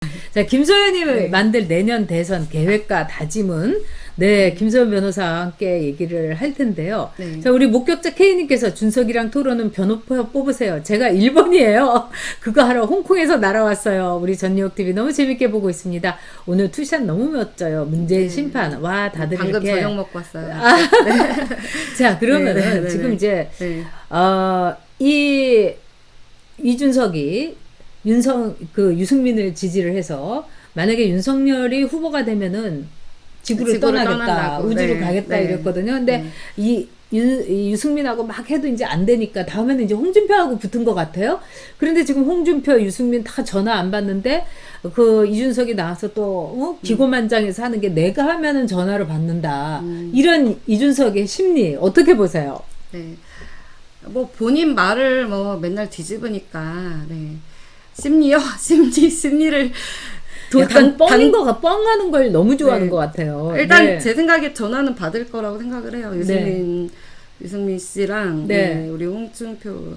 자, 김소연이 네. 만들 내년 대선 계획과 다짐은 네, 김소연 변호사와 함께 얘기를 할 텐데요. 네. 자, 우리 목격자 K님께서 준석이랑 토론은 변호사 뽑으세요. 제가 1번이에요. 그거 하러 홍콩에서 날아왔어요. 우리 전유옥 TV 너무 재밌게 보고 있습니다. 오늘 투샷 너무 멋져요. 문재인 심판. 와, 다들 네. 방금 이렇게. 저녁 먹고 왔어요. 자, 그러면은 네, 네, 네, 지금 네. 이제 네. 어, 이 이준석이 윤성 그 유승민을 지지를 해서 만약에 윤석열이 후보가 되면은 지구를, 지구를 떠나겠다, 떠난다고. 우주로 네, 가겠다 네. 이랬거든요. 근데 네. 이, 유, 이 유승민하고 막 해도 이제 안 되니까 다음에는 이제 홍준표하고 붙은 것 같아요. 그런데 지금 홍준표, 유승민 다 전화 안 받는데 그 이준석이 나와서 또 어? 기고만장해서 하는 게 내가 하면은 전화를 받는다. 음. 이런 이준석의 심리 어떻게 보세요? 네. 뭐 본인 말을 뭐 맨날 뒤집으니까 네. 심리요 심리 심리를 도- 약간 단- 뻥인 단- 거가 뻥하는 걸 너무 좋아하는 네. 것 같아요. 일단 네. 제 생각에 전화는 받을 거라고 생각을 해요. 유승민 유승민 씨랑 네. 네, 우리 홍준표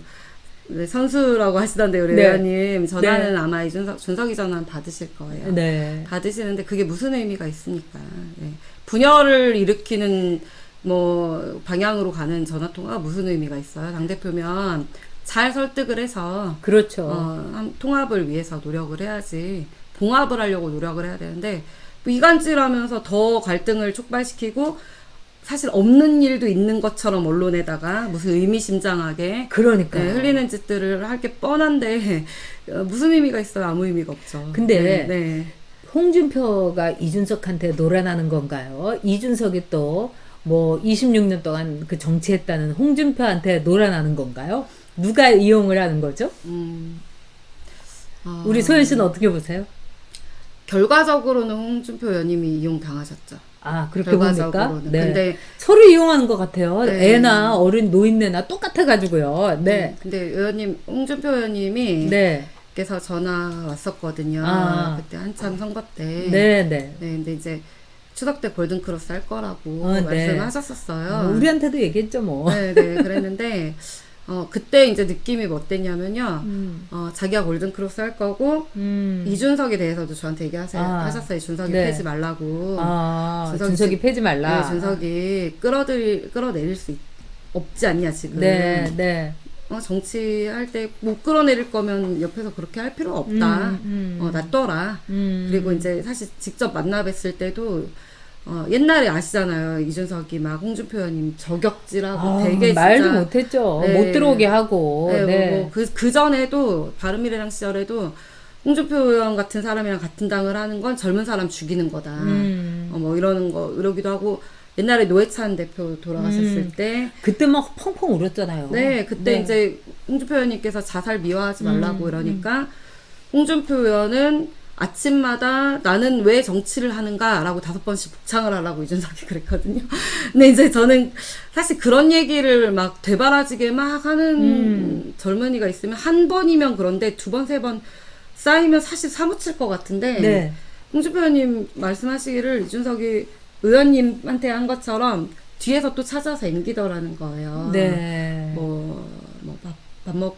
네, 선수라고 하시던데 우리 네. 의원님 전화는 네. 아마 이준석 준석이 전화는 받으실 거예요. 네. 받으시는데 그게 무슨 의미가 있습니까? 네. 분열을 일으키는 뭐 방향으로 가는 전화 통화가 무슨 의미가 있어요? 당 대표면 잘 설득을 해서 그렇죠. 어, 한- 통합을 위해서 노력을 해야지 봉합을 하려고 노력을 해야 되는데 뭐 이간질하면서 더 갈등을 촉발시키고 사실 없는 일도 있는 것처럼 언론에다가 무슨 의미심장하게 그러니까. 네, 흘리는 짓들을 할 게 뻔한데 어, 무슨 의미가 있어요? 아무 의미가 없죠. 근데 네, 네. 홍준표가 이준석한테 놀아나는 건가요? 이준석이 또 뭐 26년 동안 그 정치했다는 홍준표한테 놀아나는 건가요? 누가 이용을 하는 거죠? 음. 아, 우리 소연 씨는 어떻게 보세요? 결과적으로는 홍준표 의원님이 이용 당하셨죠. 아 그렇게? 결과적으로는. 네. 근데 서로 이용하는 것 같아요. 네. 애나 어른 노인네나 똑같아 가지고요. 네, 근데 의원님 홍준표 의원님이 네, 께서 전화 왔었거든요. 아. 그때 한참 선거 때. 네, 네. 네, 근데 이제 추석 때 골든 크로스 할 거라고 어, 네. 말씀하셨었어요. 뭐 우리한테도 얘기했죠 뭐. 네, 네, 그랬는데 어 그때 이제 느낌이 뭐 어땠냐면요. 음, 어 자기가 골든 크로스 할 거고 음. 이준석에 대해서 저한테 얘기하세요. 아. 하셨어요. 준석이 네. 패지 말라고. 아, 준석이 준석이 지- 패지 말라. 네, 준석이 끌어들 끌어내릴 수 있- 없지 않냐 지금. 네, 네. 어, 정치할 때 못 끌어내릴 거면 옆에서 그렇게 할 필요가 없다. 음, 음. 어, 놔둬라. 음. 그리고 이제 사실 직접 만나 뵀을 때도 어, 옛날에 아시잖아요. 이준석이 막 홍준표 의원님 저격질하고 아, 되게 진짜 말도 못했죠. 네. 못 들어오게 하고. 네, 네. 뭐, 그, 그 전에도 바른미래당 시절에도 홍준표 의원 같은 사람이랑 같은 당을 하는 건 젊은 사람 죽이는 거다. 음. 어, 뭐 이러는 거 이러기도 하고 옛날에 노회찬 대표 돌아가셨을 음. 때 그때 막 펑펑 울었잖아요. 네, 그때 네. 이제 홍준표 의원님께서 자살 미화하지 말라고 음, 이러니까 홍준표 의원은 아침마다 나는 왜 정치를 하는가라고 다섯 번씩 복창을 하라고 이준석이 그랬거든요. 근데 이제 저는 사실 그런 얘기를 막 되바라지게 막 하는 음. 젊은이가 있으면 한 번이면 그런데 두 번, 세 번 쌓이면 사실 사무칠 것 같은데 네. 홍준표 의원님 말씀하시기를 이준석이 의원님한테 한 것처럼 뒤에서 또 찾아서 앵기더라는 거예요. 네. 뭐, 뭐, 밥, 밥 먹,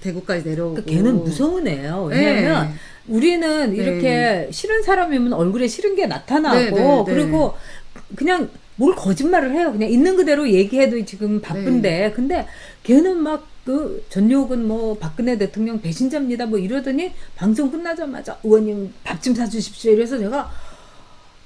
대구까지 내려오고. 그 걔는 무서운 애예요. 왜냐면 네. 우리는 네. 이렇게 싫은 사람이면 얼굴에 싫은 게 나타나고 네, 네, 네. 그리고 그냥 뭘 거짓말을 해요. 그냥 있는 그대로 얘기해도 지금 바쁜데 네. 근데 걔는 막 그 전욕은 뭐 박근혜 대통령 배신자입니다 뭐 이러더니 방송 끝나자마자 의원님 밥 좀 사주십시오 이래서 제가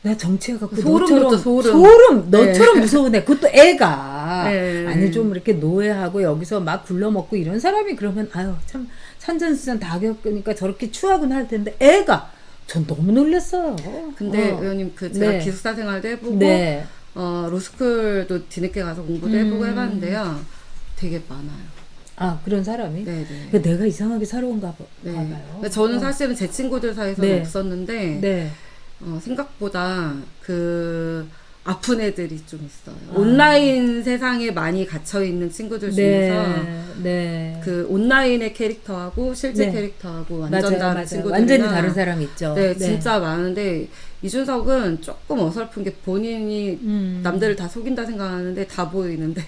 나 정치해 갖고 소름 너처럼 돋죠, 소름. 네. 너처럼 무서운 애 그것도 애가 네. 아니 좀 이렇게 노예하고 여기서 막 굴러먹고 이런 사람이 그러면 아유 참 산전수전 다 겪으니까 저렇게 추하곤 할 텐데 애가 전 너무 놀랐어요. 근데 어. 의원님 그 제가 네. 기숙사 생활도 해보고 네. 어 로스쿨도 뒤늦게 가서 공부도 음. 해보고 해봤는데요. 되게 많아요. 아 그런 사람이 네네. 그 내가 이상하게 살아온가 봐, 네. 봐요. 저는 어. 사실은 제 친구들 사이에서는 네. 없었는데 네. 어, 생각보다 그 아픈 애들이 좀 있어요. 아. 온라인 세상에 많이 갇혀 있는 친구들 중에서 네. 네. 그 온라인의 캐릭터하고 실제 네. 캐릭터하고 맞아요, 완전 다른 맞아요. 친구들 완전히 다른 사람 있죠. 네, 진짜 많은데 이준석은 조금 어설픈 게 본인이 음. 남들을 다 속인다 생각하는데 다 보이는데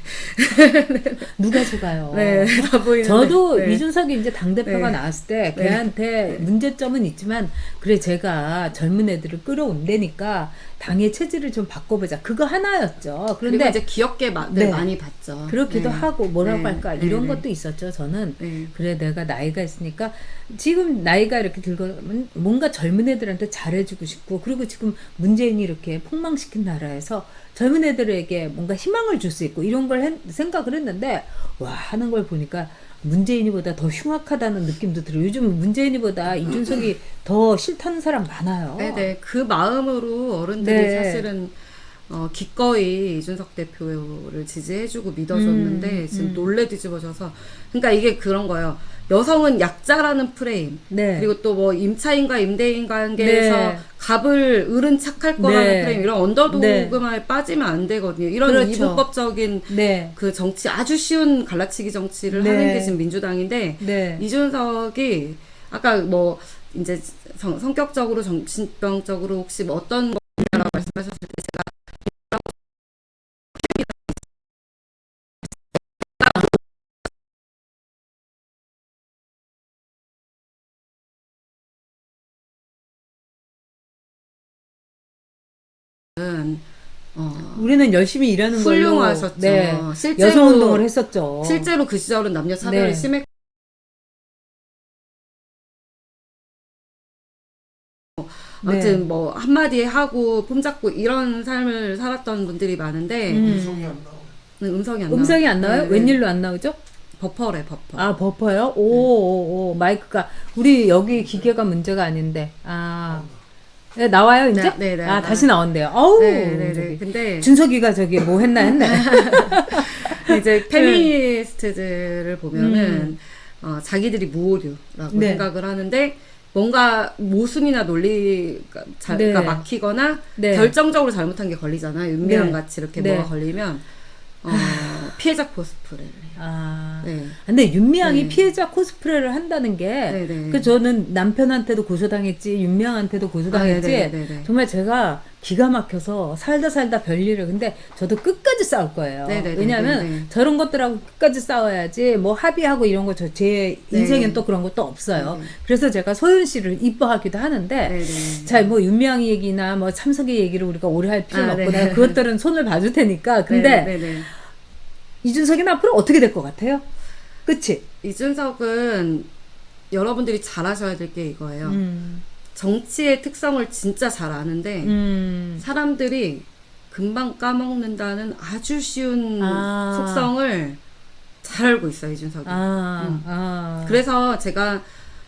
누가 속아요? 네, 다 보이는데 저도 네. 이준석이 이제 당 대표가 네. 나왔을 때 네. 걔한테 문제점은 있지만 그래 제가 젊은 애들을 끌어온다니까 당의 체질을 좀 바꿔보자 그거 하나였죠. 그런데 이제 귀엽게 마, 네. 네, 많이 봤죠. 그렇기도 네. 하고 뭐라고 네. 할까 네, 이런 네. 것도 있었죠. 저는 네. 그래 내가 나이가 있으니까 지금 나이가 이렇게 들고면 뭔가 젊은 애들한테 잘해주고 싶고 그리고 지금 문재인이 이렇게 폭망시킨 나라에서 젊은 애들에게 뭔가 희망을 줄 수 있고 이런 걸 했- 생각을 했는데 와 하는 걸 보니까 문재인이보다 더 흉악하다는 느낌도 들어요. 요즘 문재인이보다 이준석이 더 싫다는 사람 많아요. 네네 그 마음으로 어른들이 네. 사실은 어, 기꺼이 이준석 대표를 지지해주고 믿어줬는데 음, 지금 음. 놀래 뒤집어져서 그러니까 이게 그런 거예요. 여성은 약자라는 프레임 네. 그리고 또 뭐 임차인과 임대인 관계에서 네. 갑을 을은 착할 거라는 네. 프레임 이런 언더도그만에 빠지면 안 되거든요. 이런 그렇죠. 이분법적인 네. 그 정치 아주 쉬운 갈라치기 정치를 네. 하는 게 지금 민주당인데 네. 이준석이 아까 뭐 이제 성, 성격적으로 정신병적으로 혹시 뭐 어떤 거라고 말씀하셨을 때 제가 어, 우리는 열심히 일하는 걸로 훌륭하셨죠. 네. 실제로 여성 운동을 했었죠. 실제로 그 시절은 남녀 차별이 네. 심했. 아무튼 네. 뭐 한마디 하고 폼 잡고 이런 삶을 살았던 분들이 많은데 음. 음성이 안 나와. 네, 음성이 안 나와. 음성이 안 나와요? 네, 네. 웬일로 안 나오죠? 버퍼래 버퍼. 아 버퍼요? 오, 오, 오 마이크가 우리 여기 기계가 문제가 아닌데 아 네, 나와요 이제? 네, 네, 네, 아 네. 다시 나온대요. 어우 네네네. 저기 근데 준석이가 저기 뭐 했나 했네. 이제 페미니스트들을 보면은 어, 자기들이 무오류라고 네. 생각을 하는데 뭔가 모순이나 논리가 자, 네. 가 막히거나 네. 결정적으로 잘못한 게 걸리잖아요. 윤미향 네. 같이 이렇게 네. 뭐가 걸리면 어, 피해자 코스프레를 해요. 아 네. 근데 윤미향이 네. 피해자 코스프레를 한다는 게 네네. 그 저는 남편한테도 고소당했지 윤미향한테도 고소당했지 아, 네네네네. 정말 제가 기가 막혀서 살다 살다 별일을 근데 저도 끝까지 싸울 거예요. 네네네네네. 왜냐하면 저런 것들하고 끝까지 싸워야지 뭐 합의하고 이런 거 저 제 인생엔 네. 또 그런 것도 없어요. 네네. 그래서 제가 소윤 씨를 이뻐하기도 하는데 네네. 자 뭐 윤미향 얘기나 뭐 참석의 얘기를 우리가 오래 할 필요는 아, 없고 네. 내가 그것들은 손을 봐줄 테니까 근데 네네네. 이준석이는 앞으로 어떻게 될 것 같아요? 그치? 이준석은 여러분들이 잘 하셔야 될 게 이거예요. 음. 정치의 특성을 진짜 잘 아는데 음. 사람들이 금방 까먹는다는 아주 쉬운 아. 속성을 잘 알고 있어요 이준석이. 아, 음. 아. 그래서 제가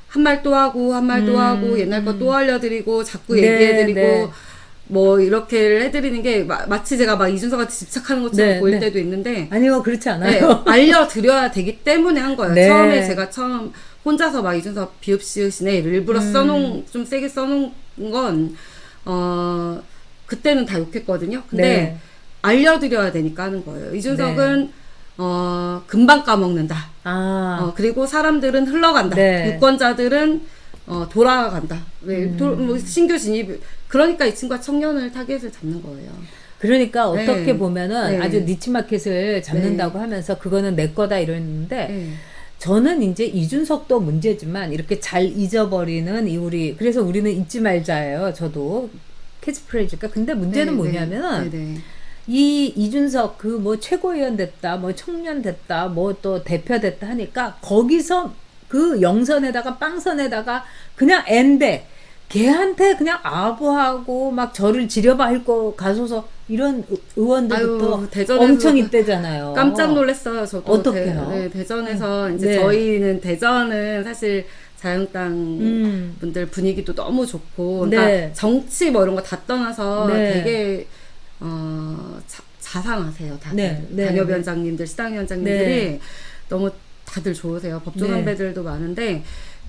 한 말 또 하고 한 말또 음, 하고 옛날 거 음. 또 알려드리고 자꾸 네, 얘기해드리고 네. 뭐 이렇게 해드리는 게 마, 마치 제가 막 이준석한테 집착하는 것처럼 네, 보일 네. 때도 있는데 아니요, 그렇지 네, 않아요. 알려드려야 되기 때문에 한 거예요. 네. 처음에 제가 처음 혼자서 막 이준석 비읍시으시네 일부러 음. 써놓은 좀 세게 써놓은 건 어 그때는 다 욕했거든요. 근데 네. 알려드려야 되니까 하는 거예요. 이준석은 어 금방 까먹는다. 아, 어 그리고 사람들은 흘러간다. 네. 유권자들은 어 돌아간다. 왜 음. 도- 뭐 신규 진입 그러니까 이 친구가 청년을 타겟을 잡는 거예요. 그러니까 어떻게 네. 보면은 네. 아주 니치마켓을 잡는다고 하면서 그거는 내 거다 이러는데 네. 저는 이제 이준석도 문제지만 이렇게 잘 잊어버리는 이 우리 그래서 우리는 잊지 말자예요. 저도 캐치프레이즈가 근데 문제는 네, 뭐냐면은 네, 네. 이 이준석 그 뭐 최고위원 됐다, 뭐 청년 됐다, 뭐 또 대표 됐다 하니까 거기서 그 영선에다가 빵선에다가 그냥 앤데 걔한테 그냥 아부하고 막 저를 지려봐 할거 가서서 이런 의- 의원들부터 아유, 대전에서 엄청 있대잖아요. 깜짝 놀랐어요. 저도 어떡해요? 대, 네, 대전에서 이제 네. 저희는 대전은 사실 자유한국당 음. 분들 분위기도 너무 좋고, 그러니까 네. 정치 뭐 이런 거 다 떠나서 네. 되게 어 자, 자상하세요. 다들 네, 네, 단협위원장님들, 시당위원장님들이 네. 너무 다들 좋으세요. 법조 네. 선배들도 많은데,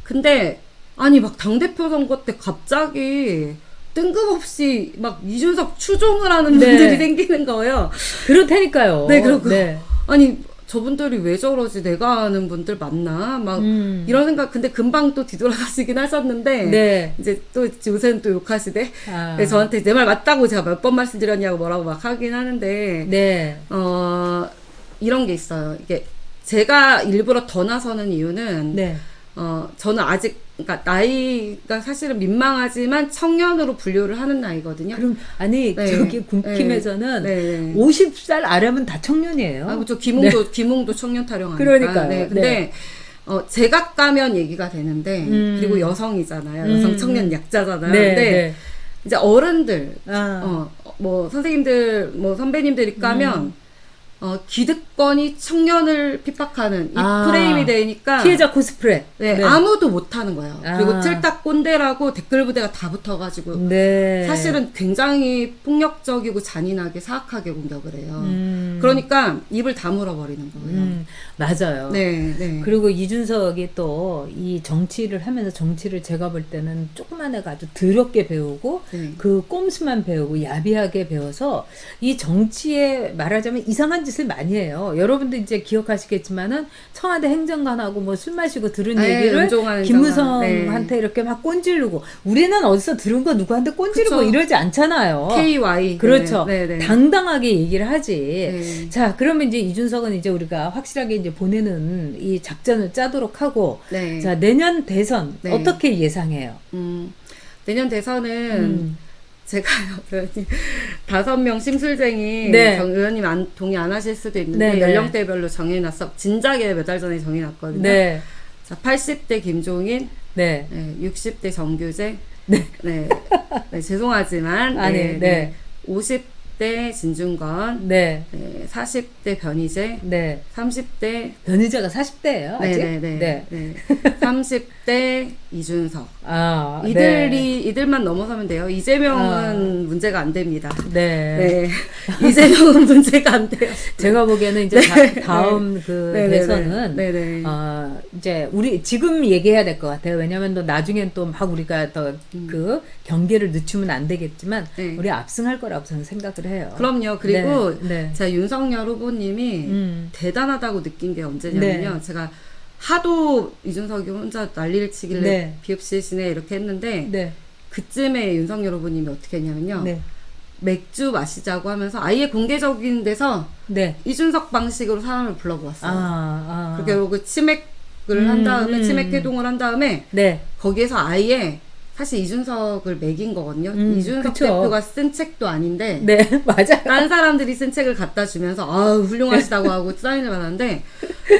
근데 아니 막 당 대표 선거 때 갑자기 뜬금없이 막 이준석 추종을 하는 네. 분들이 생기는 거예요. 그렇다니까요. 네, 그렇고. 네. 아니 저분들이 왜 저러지? 내가 아는 분들 맞나? 막 음. 이런 생각. 근데 금방 또 뒤돌아서시긴 하셨는데 네. 이제 또 요새는 또 욕하시대. 아. 그래서 저한테 내 말 맞다고 제가 몇 번 말씀드렸냐고 뭐라고 막 하긴 하는데 네. 어 이런 게 있어요. 이게 제가 일부러 더 나서는 이유는 네. 어 저는 아직 그러니까 나이가 사실은 민망하지만 청년으로 분류를 하는 나이거든요. 그럼 아니 네. 저기 군킴에서는 네. 네. 50살 아래면 다 청년이에요. 아, 그죠. 김웅도, 김웅도 청년 타령하니까. 그러니까요. 네. 근데, 네. 어, 제각 가면 얘기가 되는데, 음. 그리고 여성이잖아요. 음. 여성 청년 약자잖아요. 네. 근데, 네. 이제 어른들, 아. 어, 뭐, 선생님들, 뭐, 선배님들이 까면, 어, 기득권이 청년을 핍박하는 이 아. 프레임이 되니까. 피해자 코스프레. 네, 아무도 못하는 거예요. 아. 그리고 틀딱 꼰대라고 댓글 부대가 다 붙어가지고. 네. 사실은 굉장히 폭력적이고 잔인하게 사악하게 공격을 해요. 음. 그러니까 입을 다물어 버리는 거예요. 음, 맞아요. 네, 네. 그리고 이준석이 또 이 정치를 하면서 정치를 제가 볼 때는 조그만 애가 아주 더럽게 배우고 네. 그 꼼수만 배우고 야비하게 배워서 이 정치에 말하자면 이상한 짓을 많이 해요. 여러분도 이제 기억하시겠지만은 청와대 행정관하고 뭐 술 마시고 들은 네, 얘기를 연종하는 김무성한테 네. 이렇게 막 꼰지르고 우리는 어디서 들은 거 누구한테 꼰지르고 그쵸. 이러지 않잖아요. KY. 그렇죠. 네, 네. 당당하게 얘기를 하지. 네. 자, 그러면 이제 이준석은 이제 우리가 확실하게 이제 보내는 이 작전을 짜도록 하고, 네. 자, 내년 대선 네. 어떻게 예상해요? 음, 내년 대선은 음. 제가요, 의원님, 다섯 명 심술쟁이 네. 정 의원님 안, 동의 안 하실 수도 있는데 네, 네. 연령대별로 정해놨어. 진작에 몇 달 전에 정해놨거든요. 네, 자, 80대 김종인, 네. 네, 60대 정규재, 네. 네, 네, 죄송하지만, 아니, 네. 50대 진중건, 네, 네, 40대 변희재, 네. 30대 변희재가 40대예요, 아직? 네 네 네. 네. 30대 이준석. 아, 이들이 이들만 넘어서면 돼요. 이재명은 문제가 안 됩니다. 네. 네. 네. 이재명은 문제가 안 돼요. 제가 보기에는 이제 다, 음그 네네네. 대선은 네네. 어, 이제 우리 지금 얘기해야 될 것 같아요. 왜냐하면 또 나중엔 또 막 우리가 더그 경계를 늦추면 안 되겠지만 네. 우리 압승할 거라고 저는 생각을 해요. 그럼요. 그리고 네, 네. 제가 윤석열 후보님이 음. 대단하다고 느낀 게 언제냐면요. 네. 제가 하도 이준석이 혼자 난리를 치길래 네. 비읍시시네 이렇게 했는데 네. 그쯤에 윤석열 후보님이 어떻게 했냐면요. 네. 맥주 마시자고 하면서 아예 공개적인 데서 네. 이준석 방식으로 사람을 불러보았어요. 아, 아. 그렇게 그 치맥을 한 음, 다음에 음. 치맥 해동을 한 다음에 네. 거기에서 아예 사실 이준석을 매긴 거거든요. 음, 이준석 그쵸. 대표가 쓴 책도 아닌데 네, 맞아요. 딴 사람들이 쓴 책을 갖다 주면서 아우 훌륭하시다고 하고 사인을 받았는데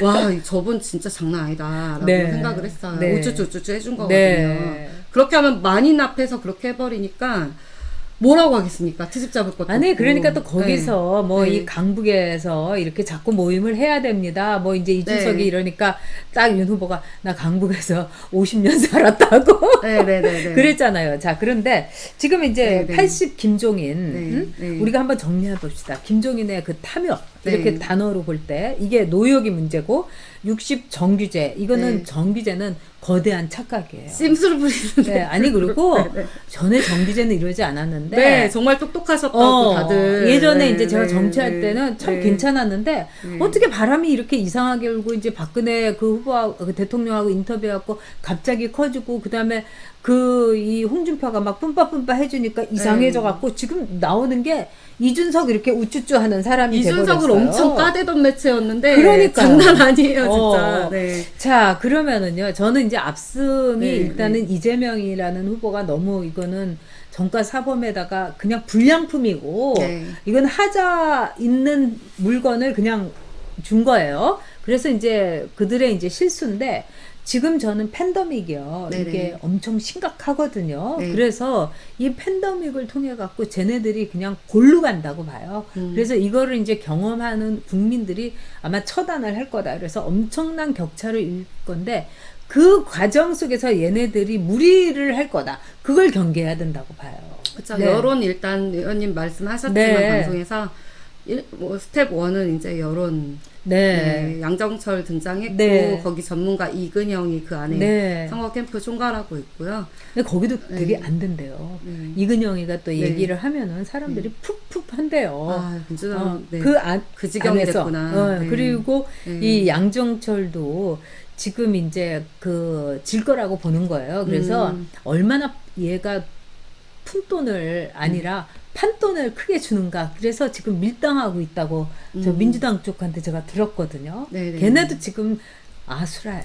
와 저분 진짜 장난 아니다라고 네. 생각을 했어요. 네. 우쭈쭈쭈쭈 해준 거거든요. 네. 그렇게 하면 만인 앞에서 그렇게 해버리니까 뭐라고 하겠습니까? 트집 잡을 것도 아니 없고. 그러니까 또 거기서 뭐 네. 이 강북에서 이렇게 자꾸 모임을 해야 됩니다. 뭐 이제 이준석이 네. 이러니까 딱 윤 후보가 나 강북에서 50년 살았다고 네, 네, 네, 네. 그랬잖아요. 자 그런데 지금 이제 네, 네. 80 김종인 네, 음? 네. 우리가 한번 정리해 봅시다. 김종인의 그 탐욕 이렇게 네. 단어로 볼 때 이게 노역이 문제고 60 정규제 이거는 네. 정규제는 거대한 착각이에요. 심술을 부리는데. 네, 아니 그리고 전에 정규제는 이러지 않았는데 네, 정말 똑똑하셨다고 어, 다들. 예전에 네, 이제 제가 네, 정치할 네, 때는 참 네. 괜찮았는데 네. 어떻게 바람이 이렇게 이상하게 울고 이제 박근혜 그 후보하고 그 대통령하고 인터뷰하고 갑자기 커지고 그다음에 그 이 홍준표가 막 뿜빠뿜빠 해주니까 이상해져 네. 갖고 지금 나오는 게 이준석 이렇게 우쭈쭈 하는 사람이 이준석을 돼버렸어요. 엄청 까대던 매체였는데 그러니까요. 장난 아니에요, 진짜. 어. 네. 자 그러면은요 저는 이제 압승이 네, 일단은 이재명이라는 후보가 너무 이거는 정가 사범에다가 그냥 불량품이고 네. 이건 하자 있는 물건을 그냥 준 거예요. 그래서 이제 그들의 이제 실수인데 지금 저는 팬더믹이요. 네네. 이게 엄청 심각하거든요. 네. 그래서 이 팬더믹을 통해 갖고 쟤네들이 그냥 골로 간다고 봐요. 음. 그래서 이거를 이제 경험하는 국민들이 아마 처단을 할 거다. 그래서 엄청난 격차를 일 건데 그 과정 속에서 얘네들이 무리를 할 거다. 그걸 경계해야 된다고 봐요. 그렇죠. 네. 여론 일단 의원님 말씀하셨지만 네. 방송에서 일, 뭐 스텝 1은 이제 여론 네. 네, 양정철 등장했고 네. 거기 전문가 이근영이 그 안에 네. 선거 캠프 총괄하고 있고요. 근데 거기도 되게 네. 안 된대요. 네. 이근영이가 또 네. 얘기를 하면은 사람들이 푹푹 한대요. 아, 민주당 어, 네. 그 안, 그 지경이. 됐구나. 어, 네. 그리고 네. 이 양정철도 지금 이제 그 질 거라고 보는 거예요. 그래서 음. 얼마나 얘가 푼돈을 아니라 판돈을 크게 주는가. 그래서 지금 밀당하고 있다고 저 음. 민주당 쪽한테 제가 들었거든요. 네네. 걔네도 지금 아수라요.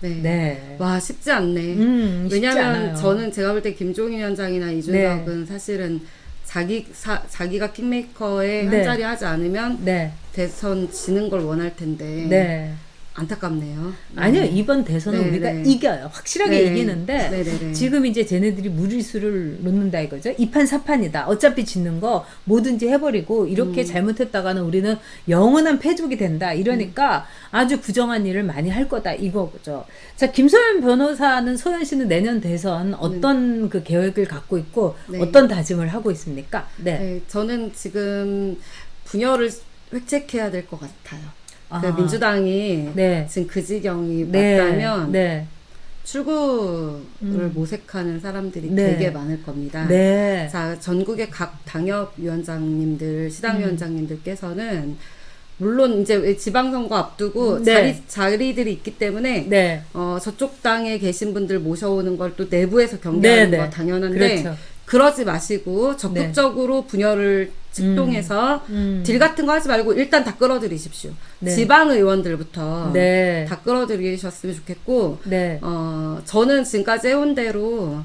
네. 네. 와 쉽지 않네. 음, 쉽지 왜냐하면 않아요. 저는 제가 볼 때 김종인 위원장이나 이준석은 사실은 자기 사, 자기가 킹메이커에 네. 한 자리 하지 않으면 네. 대선 지는 걸 원할 텐데 네. 안타깝네요. 네. 아니요 이번 대선은 네, 우리가 네. 이겨요 확실하게 네. 이기는데 네네네. 지금 이제 쟤네들이 무리수를 놓는다 이거죠 이판 사판이다 어차피 짓는 거 뭐든지 해버리고 이렇게 음. 잘못했다가는 우리는 영원한 패족이 된다 이러니까 음. 아주 부정한 일을 많이 할 거다 이거죠 자 김소연 변호사는 소연 씨는 내년 대선 어떤 그 계획을 갖고 있고 네. 어떤 다짐을 하고 있습니까 네, 네, 저는 지금 분열을 획책해야 될 것 같아요. 그 아. 민주당이 네. 지금 그 지경이 네. 맞다면 네. 출구를 음. 모색하는 사람들이 네. 되게 많을 겁니다. 네. 자, 전국의 각 당협 위원장님들, 시당 음. 위원장님들께서는 물론 이제 왜 지방선거 앞두고 네. 자리 자리들이 있기 때문에 네. 어 저쪽 당에 계신 분들 모셔오는 걸 또 내부에서 경계하는 네, 거 네. 당연한데 그렇죠. 그러지 마시고 적극적으로 분열을 측동해서 음. 딜 같은 거 하지 말고 일단 다 끌어들이십시오. 네. 지방 의원들부터 네. 다 끌어들이셨으면 좋겠고 네. 어, 저는 지금까지 해온 대로 이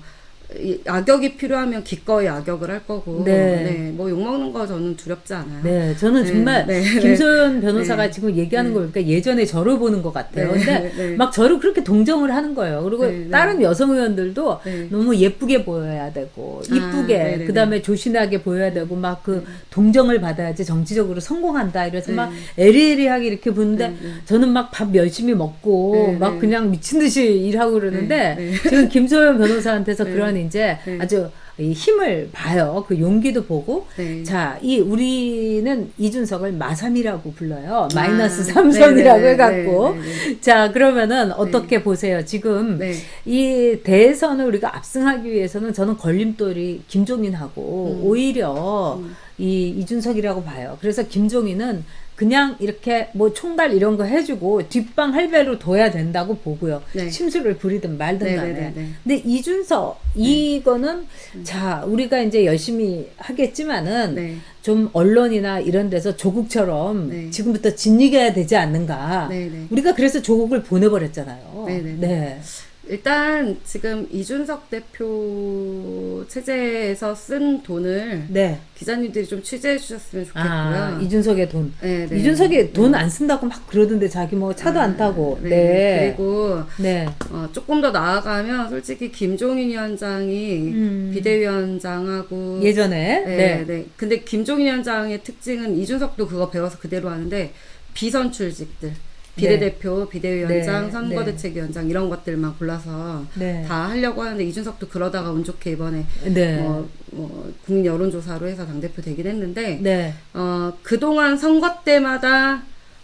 악역이 필요하면 기꺼이 악역을 할 거고, 네. 네, 뭐 욕먹는 거 저는 두렵지 않아요. 네, 저는 네, 정말 네, 김소연 변호사가 네. 지금 얘기하는 네. 거 보니까 예전에 저를 보는 것 같아요. 네, 근데 네. 막 저를 그렇게 동정을 하는 거예요. 그리고 네, 네. 다른 여성 의원들도 네. 너무 예쁘게 보여야 되고, 아, 이쁘게, 네, 네, 그 다음에 조신하게 보여야 되고, 막 그 동정을 받아야지 정치적으로 성공한다. 이래서 네. 막 에리에리하게 이렇게 보는데, 네, 네. 저는 막 밥 열심히 먹고, 네, 막 네. 그냥 미친 듯이 일하고 그러는데, 네, 네. 지금 김소연 변호사한테서 네. 그런 이제 네. 아주 이 힘을 봐요. 그 용기도 보고, 네. 자, 이 우리는 이준석을 마삼이라고 불러요. 아, 마이너스 삼선이라고 네네네, 해갖고. 네네네. 자, 그러면은 어떻게 보세요? 지금 네. 이 대선을 우리가 압승하기 위해서는 저는 걸림돌이 김종인하고 음. 오히려 음. 이 이준석이라고 봐요. 그래서 김종인은 그냥 이렇게 뭐 총괄 이런 거 해주고 뒷방 할배로 둬야 된다고 보고요. 네. 심술을 부리든 말든 간에. 네네네네. 근데 이준석 이거는 음. 자 우리가 이제 열심히 하겠지만은 네. 좀 언론이나 이런 데서 조국처럼 네. 지금부터 진이겨야 되지 않는가. 네네. 우리가 그래서 조국을 보내버렸잖아요. 네네. 네. 일단 지금 이준석 대표 체제에서 쓴 돈을 네. 기자님들이 좀 취재해 주셨으면 좋겠고요. 아, 이준석의 돈. 네, 네. 이준석이 돈 안 쓴다고 막 그러던데 자기 뭐 차도 안 타고. 네. 네. 그리고 네. 어, 조금 더 나아가면 솔직히 김종인 위원장이 음. 비대위원장하고 예전에. 네, 네. 네. 근데 김종인 위원장의 특징은 이준석도 그거 배워서 그대로 하는데 비선 출직들 비례대표, 비대위원장, 네, 선거대책위원장 이런 것들만 골라서 네. 다 하려고 하는데 이준석도 그러다가 운 좋게 이번에 네. 뭐, 뭐 국민 여론조사로 해서 당대표 되긴 했는데 네. 어, 그동안 선거 때마다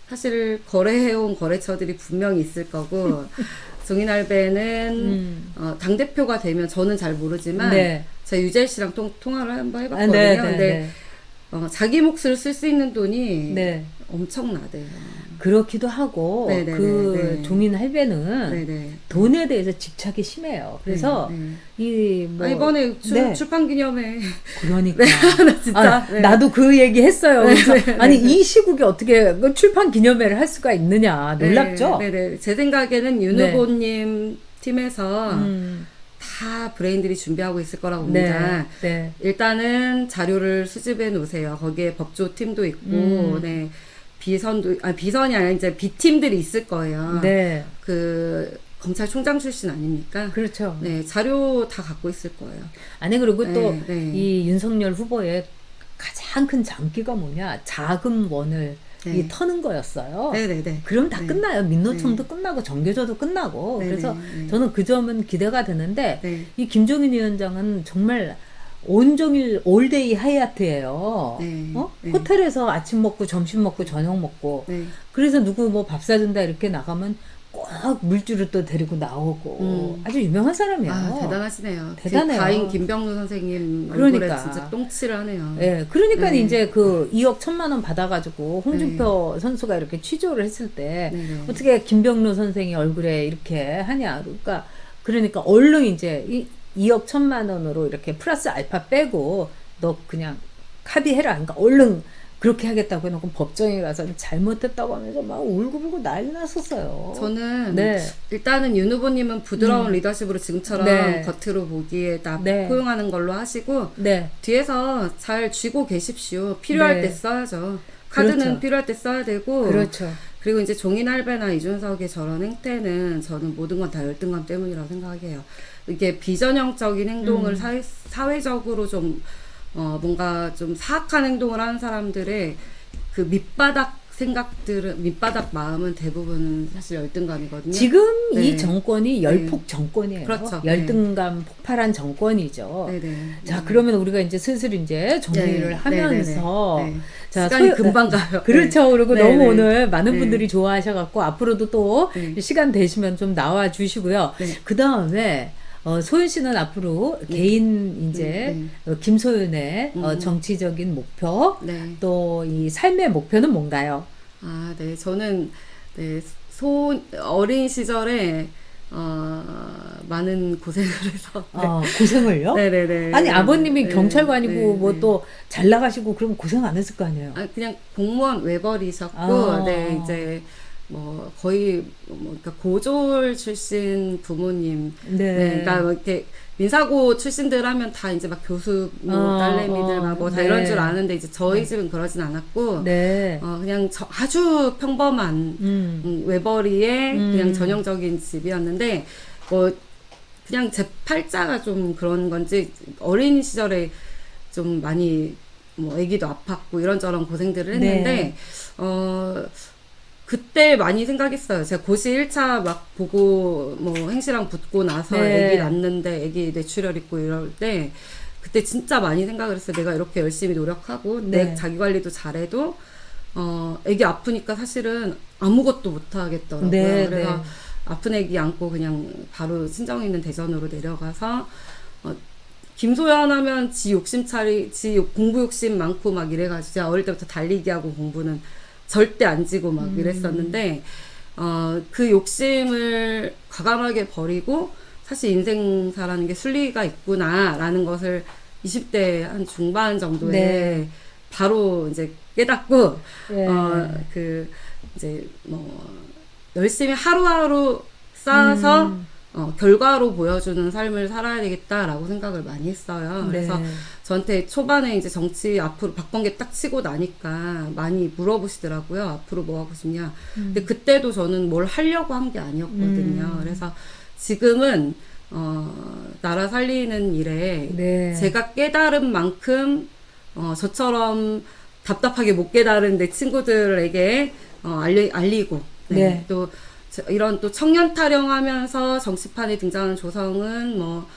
사실 거래해온 거래처들이 분명히 있을 거고 종인할배는 음. 어, 당 대표가 되면 저는 잘 모르지만 네. 제가 유재 씨랑 통, 통화를 한번 아, 해봤거든요. 네, 네, 근데 네. 어, 자기 몫을 쓸 수 있는 돈이 네. 엄청나대요. 그렇기도 하고 네, 네, 그 네, 네. 종인 할배는 네네. 돈에 대해서 집착이 심해요. 그래서 네, 네. 이뭐 아, 이번에 출, 네. 출판 기념회 그러니까 나 진짜 아, 네. 나도 그 얘기 했어요. 그래서 네, 네, 아니 이 시국에 어떻게 그 출판 기념회를 할 수가 있느냐 놀랍죠. 네, 네, 네. 제 생각에는 윤 네. 후보님 팀에서 음, 다 브레인들이 준비하고 있을 거라고 네, 봅니다. 네, 일단은 자료를 수집해 놓으세요. 거기에 법조 팀도 있고, 음. 네. 비선도, 아, 비선이 아니라 이제 비팀들이 있을 거예요. 네, 그, 검찰총장 출신 아닙니까? 그렇죠. 네, 자료 다 갖고 있을 거예요. 아니 그리고 네, 또 네. 이 윤석열 후보의 가장 큰 장기가 뭐냐 자금원을 네. 이 터는 거였어요. 네네네. 그럼 다 네. 끝나요. 민노총도 끝나고 정교조도 끝나고 네, 그래서 네, 네. 저는 그 점은 기대가 되는데 네. 이 김종인 위원장은 정말 온종일 올데이 하이아트예요. 네. 어? 네. 호텔에서 아침 먹고 점심 먹고 저녁 먹고 네. 그래서 누구 뭐 밥 사준다 이렇게 나가면 꼭 물주를 또 데리고 나오고 음. 아주 유명한 사람이에요. 아, 대단하시네요. 대단해요. 제 가인 김병루 선생님 그러니까. 얼굴에 진짜 똥칠을 하네요. 예, 그러니까 네. 이제 그 2억 천만 원 받아가지고 홍준표 선수가 이렇게 취조를 했을 때 네, 네. 어떻게 김병루 선생이 얼굴에 이렇게 하냐. 그러니까 그러니까 얼른 이제 이 2억 천만 원으로 이렇게 플러스 알파 빼고 너 그냥 합의해라. 그러니까 얼른 그렇게 하겠다고 해놓고 법정에 가서 잘못했다고 하면서 막 울고불고 난리 났었어요. 저는 네. 일단은 윤 후보님은 부드러운 리더십으로 지금처럼 네. 겉으로 보기에 딱 네. 포용하는 걸로 하시고 네. 뒤에서 잘 쥐고 계십시오. 필요할 네. 때 써야죠. 카드는 그렇죠. 필요할 때 써야 되고 그렇죠. 그리고 이제 종이날배나 이준석의 저런 행태는 저는 모든 건 다 열등감 때문이라고 생각해요. 이게 비전형적인 행동을 음. 사회, 사회 적으로 좀 어, 뭔가 좀 사악한 행동을 하는 사람들의 그 밑바닥 생각들은 밑바닥 마음은 대부분 사실 열등감이거든요. 지금 이 네. 정권이 열폭 정권이에요. 그렇죠. 열등감 폭발한 정권이죠. 네네. 자, 그러면 우리가 이제 슬슬 이제 정리를 네, 하면서. 네. 자, 시간이 소- 금방 가요. 그렇죠. 그리고 네, 너무 네. 오늘 많은 네. 분들이 좋아하셔갖고 앞으로도 또 네. 시간 되시면 좀 나와 주시고요. 네. 그 다음에 어, 소윤 씨는 앞으로 개인 이제 네. 어, 김소윤의 어, 음. 정치적인 목표 네. 또 이 삶의 목표는 뭔가요? 아, 네. 저는 네, 소 어린 시절에 어, 많은 고생을 해서 어, 고생을요? 네, 네, 네. 아니 아버님이 네, 경찰관이고 네, 뭐 네. 또잘 나가시고 그러면 고생 안 했을 거 아니에요. 아, 그냥 공무원 외벌이셨고 아. 네, 이제 뭐 거의 뭐 그러니까 고졸 출신 부모님 네. 네, 그러니까 뭐 이렇게 민사고 출신들 하면 다 이제 막 교수 뭐 어, 딸내미들 어, 막뭐다 네. 이런 줄 아는데 이제 저희 집은 그러진 않았고 네. 어 그냥 저, 아주 평범한 음. 음, 외벌이의 음. 그냥 전형적인 집이었는데 뭐 그냥 제 팔자가 좀 그런 건지 어린 시절에 좀 많이 뭐 아기도 아팠고 이런저런 고생들을 했는데 네. 어 그때 많이 생각했어요. 제가 고시 1차 막 보고 뭐 행시랑 붙고 나서 네. 아기 낳는데 아기 뇌출혈 있고 이럴 때 그때 진짜 많이 생각을 했어요. 내가 이렇게 열심히 노력하고 내 네. 자기 관리도 잘해도 어 아기 아프니까 사실은 아무것도 못 하겠더라고요. 네, 그래서 네. 아픈 아기 안고 그냥 바로 친정 있는 대전으로 내려가서 어, 김소연 하면 지 욕심 차리, 지 욕- 공부 욕심 많고 막 이래가지고 제가 어릴 때부터 달리기 하고 공부는 절대 안 지고 막 음. 이랬었는데 어, 그 욕심을 과감하게 버리고 사실 인생사라는 게 순리가 있구나라는 것을 20대 한 중반 정도에 네. 바로 이제 깨닫고 네. 어, 그, 이제, 뭐, 열심히 하루하루 쌓아서, 음. 어, 결과로 보여주는 삶을 살아야 되겠다라고 생각을 많이 했어요. 네. 그래서 저한테 초반에 이제 정치 앞으로 박범계 딱 치고 나니까 많이 물어보시더라고요. 앞으로 뭐 하고 싶냐. 근데 그때도 저는 뭘 하려고 한 게 아니었거든요. 음. 그래서 지금은, 어, 나라 살리는 일에 네. 제가 깨달은 만큼 어, 저처럼 답답하게 못 깨달은 내 친구들에게 어, 알리, 알리고 네. 네. 또 저- 이런 또 청년 타령하면서 정치판에 등장하는 조성은 뭐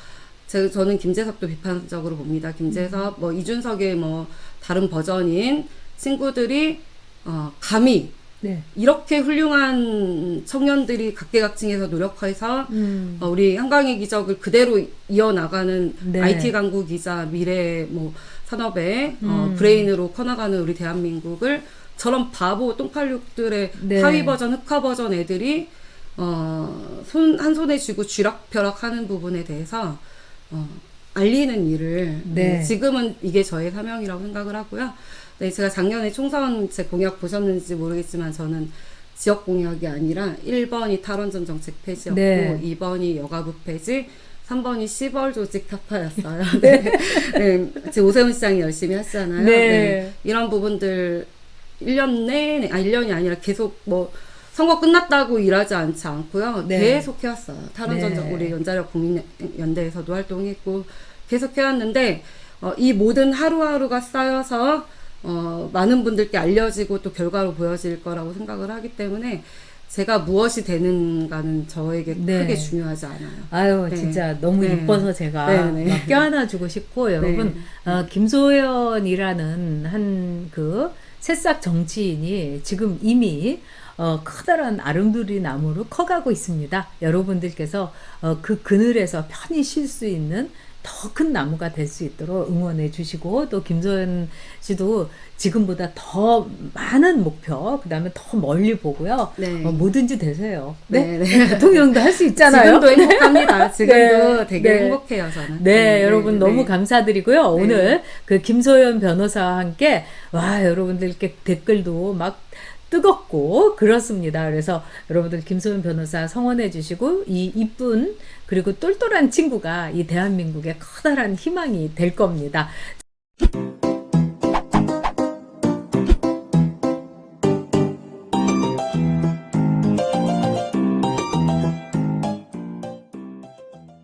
제, 저는 김재섭도 비판적으로 봅니다. 김재섭 뭐 이준석의 뭐 다른 버전인 친구들이 어, 감히 네. 이렇게 훌륭한 청년들이 각계각층에서 노력해서 음. 어, 우리 한강의 기적을 그대로 이어나가는 네. IT 강국 기자 미래 뭐 산업의 어, 음. 브레인으로 커나가는 우리 대한민국을 저런 바보 똥팔육들의 네. 하위 버전 흑화 버전 애들이 어, 손 한 손에 쥐고 쥐락펴락 하는 부분에 대해서 어, 알리는 일을 네. 네, 지금은 이게 저의 사명이라고 생각을 하고요. 네, 제가 작년에 총선 제 공약 보셨는지 모르겠지만 저는 지역 공약이 아니라 1번이 탈원전 정책 폐지였고 네. 2번이 여가부 폐지 3번이 시벌 조직 타파였어요. 네. 네. 지금 오세훈 시장이 열심히 하시잖아요. 네. 이런 부분들 1년 내내, 아, 1년이 아니라 계속 뭐 선거 끝났다고 일하지 않지 않고요. 네. 계속 해왔어요. 탈원전 네. 우리 연자력 국민연대에서도 활동했고 계속 해왔는데 어, 이 모든 하루하루가 쌓여서 어, 많은 분들께 알려지고 또 결과로 보여질 거라고 생각을 하기 때문에 제가 무엇이 되는가는 저에게 네. 크게 중요하지 않아요. 아유 네. 진짜 너무 네. 이뻐서 제가 네, 네. 막 껴안아주고 싶고 여러분 어, 김소연이라는 한 그 새싹 정치인이 지금 이미 어, 커다란 아름드리 나무로 커가고 있습니다. 여러분들께서 어, 그 그늘에서 편히 쉴 수 있는 더 큰 나무가 될 수 있도록 응원해 주시고 또 김소연 씨도 지금보다 더 많은 목표 그다음에 더 멀리 보고요. 네. 어, 뭐든지 되세요. 네, 네, 네. 대통령도 할 수 있잖아요. 지금도 행복합니다. 지금도 네, 되게 네. 행복해요, 저는. 네, 여러분 네, 너무 네. 감사드리고요. 오늘 그 김소연 변호사와 함께 와 여러분들께 댓글도 막 뜨겁고 그렇습니다. 그래서 여러분들 김소연 변호사 성원해 주시고 이 이쁜 그리고 똘똘한 친구가 이 대한민국의 커다란 희망이 될 겁니다.